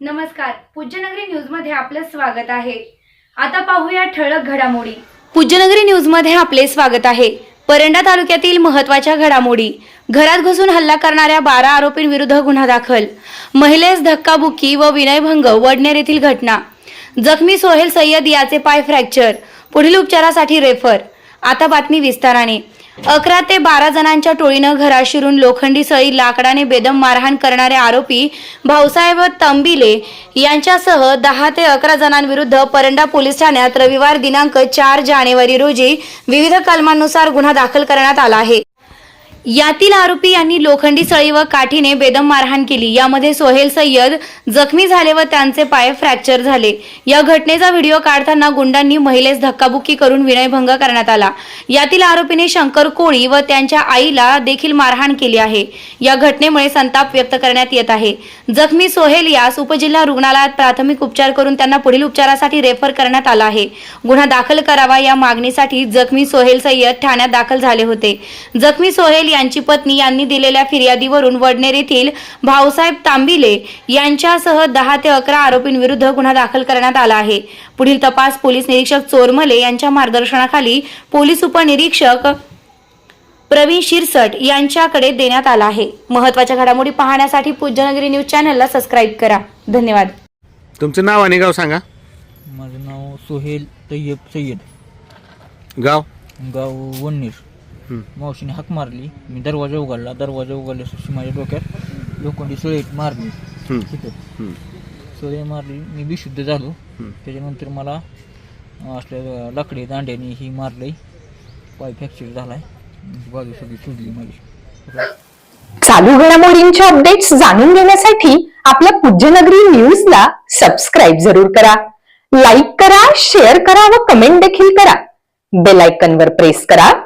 नमस्कार. पूज्यनगरी न्यूजमध्ये आपलं स्वागत आहे. आता पाहूया ठळक घडामोडी. पूज्यनगरी न्यूजमध्ये आपले स्वागत आहे. परंडा तालुक्यातील महत्त्वाच्या घडामोडी. घरात घुसून हल्ला करणाऱ्या बारा आरोपींविरुद्ध गुन्हा दाखल. महिलेस धक्काबुक्की व विनयभंग वडनेर येथील घटना. जखमी सोहेल सय्यद याचे पाय फ्रॅक्चर पुढील उपचारासाठी रेफर आता बातमी विस्ताराने. अकरा ते बारा जणांच्या टोळीनं घरात शिरून लोखंडी सळी लाकडाने बेदम मारहाण करणारे आरोपी भाऊसाहेब तंबिले यांच्यासह दहा ते अकरा जणांविरुद्ध परंडा पोलीस ठाण्यात रविवार दिनांक चार जानेवारी रोजी विविध कलमांनुसार गुन्हा दाखल करण्यात आला आहे. यातील आरोपी यांनी लोखंडी सळी व काठीने बेदम मारहाण केली. यामध्ये सोहेल सय्यद जखमी झाले व त्यांचे पाय फ्रॅक्चर झाले. या घटनेचा व्हिडिओ काढताना गुंडांनी महिलेस धक्काबुक्की करून विनयभंग करण्यात आला. यातील आरोपीने शंकर कोळी व त्यांच्या आईला देखील मारहाण केली आहे. या घटनेमुळे संताप व्यक्त करण्यात येत आहे. जखमी सोहेल यास उपजिल्हा रुग्णालयात प्राथमिक उपचार करून त्यांना पुढील उपचारासाठी रेफर करण्यात आला आहे. गुन्हा दाखल करावा या मागणीसाठी जखमी सोहेल सय्यद ठाण्यात दाखल झाले होते. जखमी सोहेल यांची पत्नी यांनी दिलेल्या फिर्यादीवरून वडनेर येथील भाऊसाहेब तांबिले यांच्यासह दहा ते अकरा आरोपींविरुद्ध गुन्हा दाखल करण्यात आला आहे. पुढील तपास पोलीस निरीक्षक चोरमले यांच्या मार्गदर्शनाखाली पोलीस उपनिरीक्षक प्रवीण शिरसट यांच्याकडे देण्यात आला आहे. महत्त्वाच्या घडामोडी पाहण्यासाठी पूज्यनगरी न्यूज चॅनलला सबस्क्राईब करा. धन्यवाद. तुमचं नाव आणि गाव सांगा. माझं नाव सोहेल तय्यब सय्यद. गाव? गाव वन्नीर. मावशीने हाक मारली. मी दरवाजा उघडला. दरवाजा उघडल्याशी माझ्या डोक्यात लोखंडी सुळे मारली. हं. तिथं हं. सुळे मारली. मी बेशुद्ध झालो. त्याच्यानंतर मला असल्या लाकडी दांड्याने ही मारली पाय फ्रॅक्चर झालाय. बाजू सगळी सुजली माझी. चालू घडामोडींचे अपडेट्स जाणून घेण्यासाठी आपल्या पूज्यनगरी न्यूजला सबस्क्राईब जरूर करा. लाईक करा शेअर करा व कमेंट देखील करा. बेल आयकॉनवर प्रेस करा.